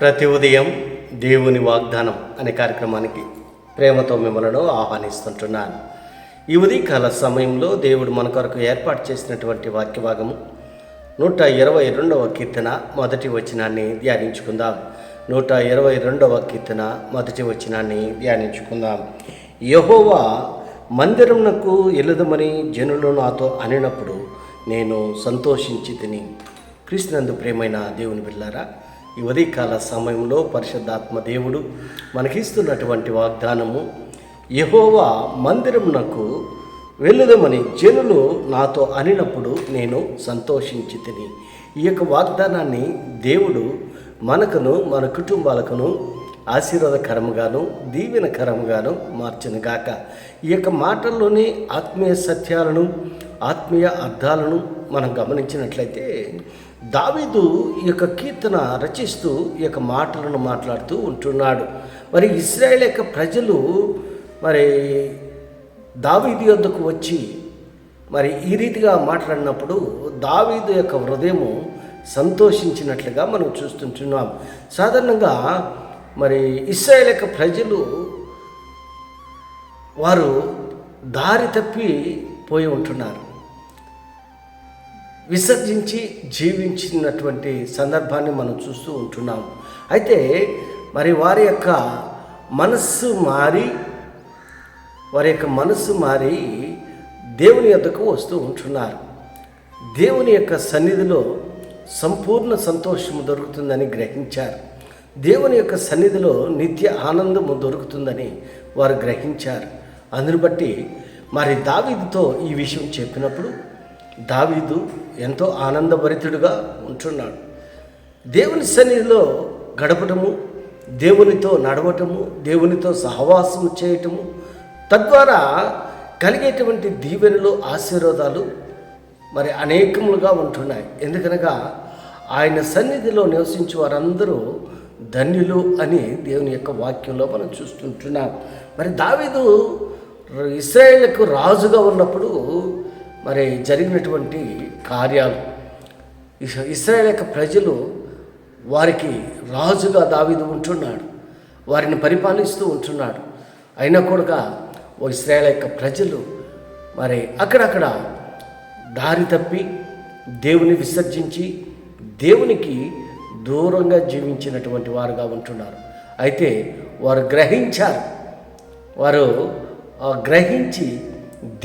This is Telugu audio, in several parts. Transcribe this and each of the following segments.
ప్రతి ఉదయం దేవుని వాగ్దానం అనే కార్యక్రమానికి ప్రేమతో మిమ్మలను ఆహ్వానిస్తుంటున్నాను. ఈ ఉదయకాల సమయంలో దేవుడు మన కొరకు ఏర్పాటు చేసినటువంటి వాక్యభాగము నూట ఇరవై రెండవ కీర్తన మొదటి వచనాన్ని ధ్యానించుకుందాం. నూట ఇరవై రెండవ కీర్తన మొదటి వచనాన్ని ధ్యానించుకుందాం. యహోవా మందిరమునకు ఎలుదమని జనులు నాతో అనినప్పుడు నేను సంతోషించి తిని. క్రీస్తునందు ప్రేమైన దేవుని బిళ్ళారా ఈ ఉదయకాల సమయంలో పరిశుద్ధాత్మ దేవుడు మనకిస్తున్నటువంటి వాగ్దానము యహోవా మందిరమునకు వెళ్ళుదమని జనులు నాతో అనినప్పుడు నేను సంతోషించి తిని. ఈ యొక్క వాగ్దానాన్ని దేవుడు మనకును మన కుటుంబాలకును ఆశీర్వాదకరముగాను దీవెనకరముగాను మార్చను గాక. ఈ యొక్క మాటల్లోని ఆత్మీయ సత్యాలను ఆత్మీయ అర్థాలను మనం గమనించినట్లయితే దావీదు ఈ యొక్క కీర్తన రచిస్తూ ఈ యొక్క మాటలను మాట్లాడుతూ ఉంటున్నాడు. మరి ఇస్రాయేల్ యొక్క ప్రజలు మరి దావీదు యొద్దకు వచ్చి మరి ఈ రీతిగా మాట్లాడినప్పుడు దావీదు యొక్క హృదయము సంతోషించినట్లుగా మనం చూస్తుంటున్నాం. సాధారణంగా మరి ఇస్రాయేల్ యొక్క ప్రజలు వారు దారి తప్పి పోయి ఉంటున్నారు. విసర్జించి జీవించినటువంటి సందర్భాన్ని మనం చూస్తూ ఉంటున్నాం. అయితే మరి వారి యొక్క మనస్సు మారి వారి యొక్క మనస్సు మారి దేవుని యొద్దకు వస్తూ ఉంటున్నారు. దేవుని యొక్క సన్నిధిలో సంపూర్ణ సంతోషము దొరుకుతుందని గ్రహించారు. దేవుని యొక్క సన్నిధిలో నిత్య ఆనందము దొరుకుతుందని వారు గ్రహించారు. అందును బట్టి మరి దావిదితో ఈ విషయం చెప్పినప్పుడు దావీదు ఎంతో ఆనందభరితుడుగా ఉంటున్నాడు. దేవుని సన్నిధిలో గడపటము దేవునితో నడవటము దేవునితో సహవాసం చేయటము తద్వారా కలిగేటువంటి దీవెనలు ఆశీర్వాదాలు మరి అనేకములుగా ఉంటున్నాయి. ఎందుకనగా ఆయన సన్నిధిలో నివసించే వారందరూ ధన్యులు అని దేవుని యొక్క వాక్యంలో మనం చూస్తుంటున్నాం. మరి దావీదు ఇస్రాయేళ్ళకు రాజుగా ఉన్నప్పుడు మరి జరిగినటువంటి కార్యాలు. ఇస్- ఇస్రాయేల్ యొక్క ప్రజలు వారికి రాజుగా దావీదు ఉంటున్నాడు. వారిని పరిపాలిస్తూ ఉంటున్నాడు. అయినా కూడా ఓ ఇస్రాయేల్ యొక్క ప్రజలు మరి అక్కడక్కడ దారి తప్పి దేవుని విసర్జించి దేవునికి దూరంగా జీవించినటువంటి వారుగా ఉంటున్నారు. అయితే వారు గ్రహించారు. వారు గ్రహించి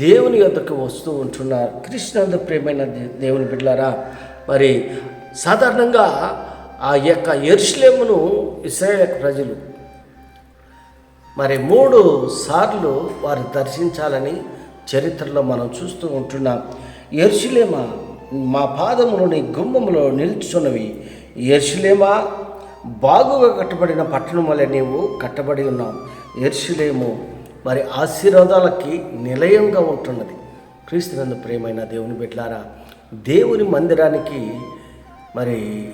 దేవుని యొద్దకు వస్తూ ఉంటున్నారు. కృష్ణంద ప్రేమైన దే- దేవుని బిడ్డలారా మరి సాధారణంగా ఆ యొక్క ఎరుశ్లేమును ఇస్రాయేల్ ప్రజలు మరి మూడు సార్లు వారు దర్శించాలని చరిత్రలో మనం చూస్తూ ఉంటున్నాం. ఎర్షులేమ మా పాదములోని గుమ్మములో నిల్చున్నవి. ఎర్షులేమా బాగుగా కట్టబడిన పట్టణం వల్ల నీవు కట్టబడి ఉన్నావు. ఎర్షులేము మరి ఆశీర్వాదాలకి నిలయంగా ఉంటున్నది. క్రీస్తునందు ప్రేమైన దేవుని బిడ్డలారా దేవుని మందిరానికి మరి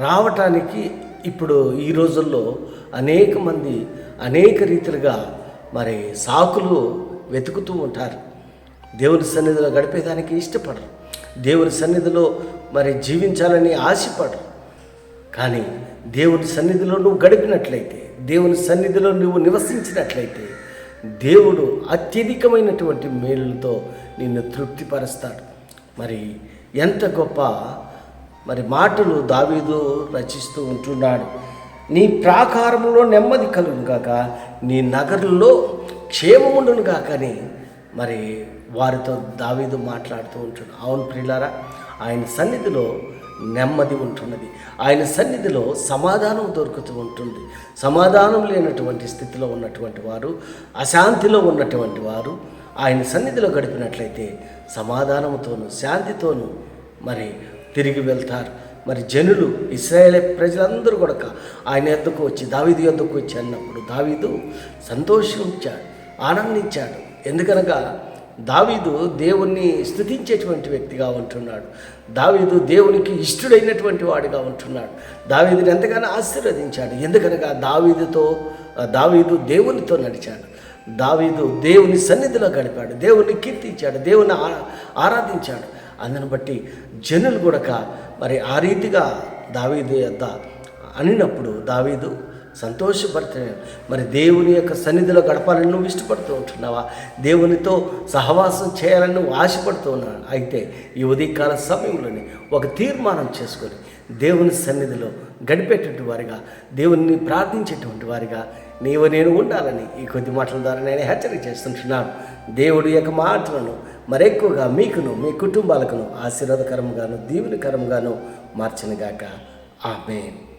రావటానికి ఇప్పుడు ఈ రోజుల్లో అనేక మంది అనేక రీతిలుగా మరి సాకులు వెతుకుతూ ఉంటారు. దేవుని సన్నిధిలో గడిపేదానికి ఇష్టపడరు. దేవుని సన్నిధిలో మరి జీవించాలని ఆశపడరు. కానీ దేవుని సన్నిధిలో నువ్వు గడిపినట్లయితే దేవుని సన్నిధిలో నువ్వు నివసించినట్లయితే దేవుడు అత్యధికమైనటువంటి మేలులతో నిన్ను తృప్తిపరుస్తాడు. మరి ఎంత గొప్ప మరి మాటలు దావీదు రచిస్తూ ఉంటున్నాడు. నీ ప్రాకారంలో నెమ్మది కలుగును కాక నీ నగరంలో క్షేమముండును కాకని మరి వారితో దావీదు మాట్లాడుతూ ఉంటున్నాడు. అవును ప్రిలారా ఆయన సన్నిధిలో నెమ్మది ఉంటున్నది. ఆయన సన్నిధిలో సమాధానం దొరుకుతూ ఉంటుంది. సమాధానం లేనటువంటి స్థితిలో ఉన్నటువంటి వారు అశాంతిలో ఉన్నటువంటి వారు ఆయన సన్నిధిలో గడిపినట్లయితే సమాధానంతోనూ శాంతితోనూ మరి తిరిగి వెళ్తారు. మరి జనులు ఇస్రాయేల్ ప్రజలందరూ కూడా ఆయన ఎద్దుకు వచ్చి దావీదు ఎద్దుకు వచ్చి అన్నప్పుడు దావీదు సంతోషించాడు ఆనందించాడు. ఎందుకనగా దావీదు దేవుణ్ణి స్థుతించేటువంటి వ్యక్తిగా ఉంటున్నాడు. దావీదు దేవునికి ఇష్టడైనటువంటి వాడిగా ఉంటున్నాడు. దావీదుని ఎంతగానో ఆశీర్వదించాడు. ఎందుకనగా దావీదుతో దావీదు దేవునితో నడిచాడు. దావీదు దేవుని సన్నిధిలో గడిపాడు. దేవుని కీర్తించాడు. దేవుని ఆరాధించాడు. అందుని బట్టి జనులు కూడా మరి ఆ రీతిగా దావీదు యొద్ద అనినప్పుడు దావీదు సంతోషపడుతున్నాడు మరి దేవుని యొక్క సన్నిధిలో గడపాలని నువ్వు ఇష్టపడుతూ ఉంటున్నావా? దేవునితో సహవాసం చేయాలని నువ్వు ఆశపడుతూ ఉన్నావు? అయితే ఈ ఉదయకాల సమయంలోనే ఒక తీర్మానం చేసుకొని దేవుని సన్నిధిలో గడిపేటువంటి వారిగా దేవుని ప్రార్థించేటువంటి వారిగా నీవు నేను ఉండాలని ఈ కొద్ది మాటల ద్వారా నేను హెచ్చరిక చేస్తుంటున్నాను. దేవుడి యొక్క మాటలను మరెక్కువగా మీకును మీ కుటుంబాలకును ఆశీర్వాదకరంగాను దీవునికరంగాను మార్చినగాక. ఆమెన్.